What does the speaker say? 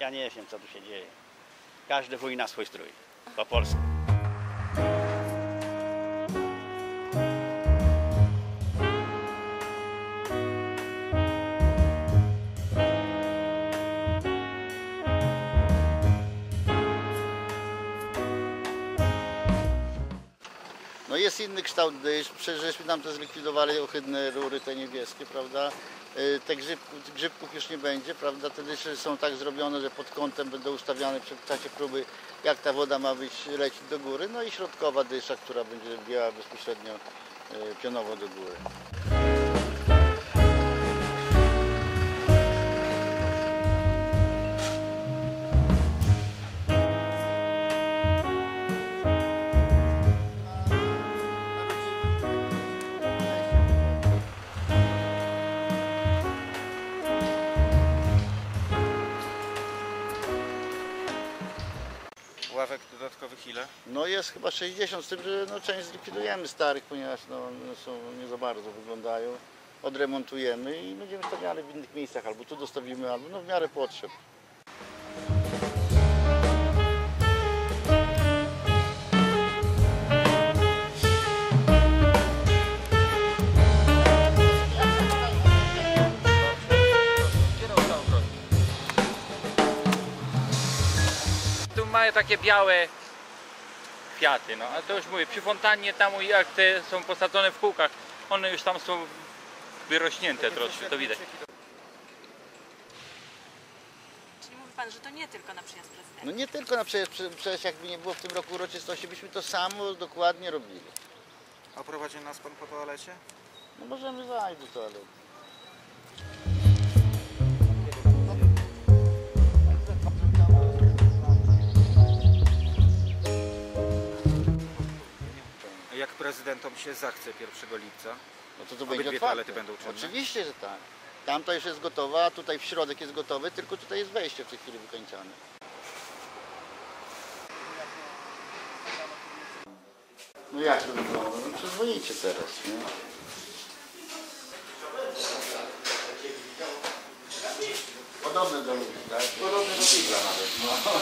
Ja nie wiem, co tu się dzieje. Każdy chuj na swój strój. Po polsku. No jest inny kształt dysz, przecież tam to zlikwidowali ohydne rury te niebieskie, prawda? Y, Te grzybków, grzybków już nie będzie, prawda? Te dysze są tak zrobione, że pod kątem będą ustawiane w czasie próby, jak ta woda ma być, lecieć do góry. No i środkowa dysza, która będzie biała bezpośrednio y, pionowo do góry. Ławek dodatkowych ile? No jest chyba 60, z tym, że no, część zlikwidujemy starych, ponieważ no, są, nie za bardzo wyglądają. Odremontujemy i będziemy stawiali w innych miejscach, albo tu dostawimy, albo no, w miarę potrzeb. Mają takie białe kwiaty, no ale to już mówię, przy fontannie tam jak te są posadzone w kółkach, one już tam są wyrośnięte troszkę, to widać. Czyli mówi Pan, że to nie tylko na przyjazd prezydenta. No nie tylko na przecież, przecież jakby nie było w tym roku uroczystości, byśmy to samo dokładnie robili. A prowadzi nas pan po toalecie? No możemy zajść do toalety. Jak prezydentom się zachce 1 lipca? No to to Obydwie będzie toalety otwarte. będą czynne? Oczywiście, że tak. Tamta już jest gotowa, a tutaj w środek jest gotowy, tylko tutaj jest wejście w tej chwili wykończone. No jak to wygląda? No przyzwoicie teraz, nie? Podobne do ludzi, tak? Podobne do Figla nawet. No.